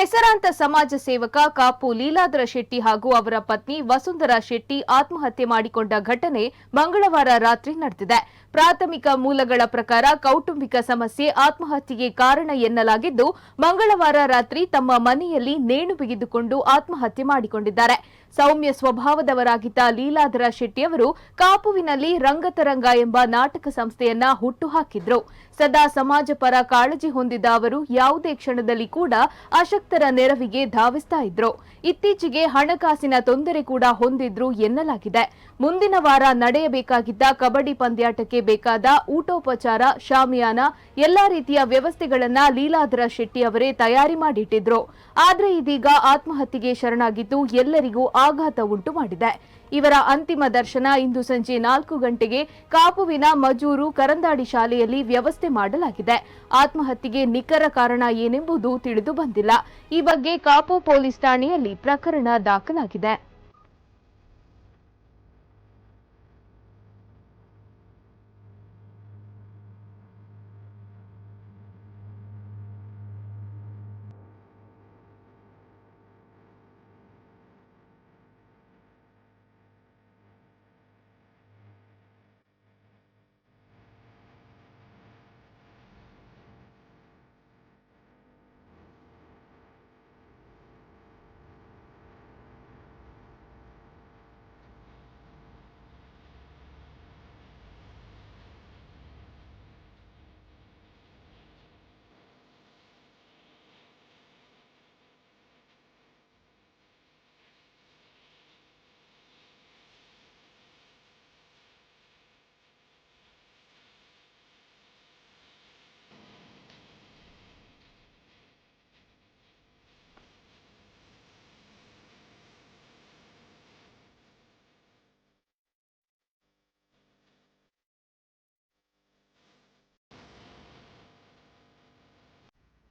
ಹೆಸರಾಂತ ಸಮಾಜ ಸೇವಕ ಕಾಪು ಲೀಲಾಧರ ಶೆಟ್ಟಿ ಹಾಗೂ ಅವರ ಪತ್ನಿ ವಸುಂಧರಾ ಶೆಟ್ಟಿ ಆತ್ಮಹತ್ಯೆ ಮಾಡಿಕೊಂಡ ಘಟನೆ ಮಂಗಳವಾರ ರಾತ್ರಿ ನಡೆದಿದೆ. ಪ್ರಾಥಮಿಕ ಮೂಲಗಳ ಪ್ರಕಾರ ಕೌಟುಂಬಿಕ ಸಮಸ್ಯೆ, ಆತ್ಮಹತ್ಯೆಗೆ ಕಾರಣ ಎನ್ನಲಾಗಿದ್ದು, ಮಂಗಳವಾರ ರಾತ್ರಿ ತಮ್ಮ ಮನೆಯಲ್ಲಿ ನೇಣು ಬಿಗಿದುಕೊಂಡು ಆತ್ಮಹತ್ಯೆ ಮಾಡಿಕೊಂಡಿದ್ದಾರೆ. ಸೌಮ್ಯ ಸ್ವಭಾವದವರಾಗಿದ್ದ ಲೀಲಾಧರ ಶೆಟ್ಟಿಯವರು ಕಾಪುವಿನಲ್ಲಿ ರಂಗತರಂಗ ಎಂಬ ನಾಟಕ ಸಂಸ್ಥೆಯನ್ನ ಹುಟ್ಟುಹಾಕಿದ್ರು. ಸದಾ ಸಮಾಜ ಪರ ಕಾಳಜಿ ಹೊಂದಿದ್ದ ಅವರು ಯಾವುದೇ ಕ್ಷಣದಲ್ಲಿ ಕೂಡ ಅಶಕ್ತರ ನೆರವಿಗೆ ಧಾವಿಸ್ತಾ ಇದ್ರು. ಇತ್ತೀಚೆಗೆ ಹಣಕಾಸಿನ ತೊಂದರೆ ಕೂಡ ಹೊಂದಿದ್ರು ಎನ್ನಲಾಗಿದೆ. ಮುಂದಿನ ವಾರ ನಡೆಯಬೇಕಾಗಿದ್ದ ಕಬಡ್ಡಿ ಪಂದ್ಯಾಟಕ್ಕೆ ಬೇಕಾದ ಊಟೋಪಚಾರ, ಶಾಮಿಯಾನ, ಎಲ್ಲಾ ರೀತಿಯ ವ್ಯವಸ್ಥೆಗಳನ್ನ ಲೀಲಾಧರ ಶೆಟ್ಟಿ ಅವರೇ ತಯಾರಿ ಮಾಡಿಟ್ಟಿದ್ರು. ಆದ್ರೆ ಇದೀಗ ಆತ್ಮಹತ್ಯೆಗೆ ಶರಣಾಗಿದ್ದು ಎಲ್ಲರಿಗೂ ಆಘಾತ ಉಂಟು ಮಾಡಿದೆ. ಇವರ ಅಂತಿಮ ದರ್ಶನ ಇಂದು ಸಂಜೆ ನಾಲ್ಕು ಗಂಟೆಗೆ ಕಾಪುವಿನ ಮಜೂರು ಕರಂದಾಡಿ ಶಾಲೆಯಲ್ಲಿ ವ್ಯವಸ್ಥೆ ಮಾಡಲಾಗಿದೆ. ಆತ್ಮಹತ್ಯೆಗೆ ನಿಖರ ಕಾರಣ ಏನೆಂಬುದು ತಿಳಿದು ಬಂದಿಲ್ಲ. ಈ ಬಗ್ಗೆ ಕಾಪು ಪೊಲೀಸ್ ಠಾಣೆಯಲ್ಲಿ ಪ್ರಕರಣ ದಾಖಲಾಗಿದೆ.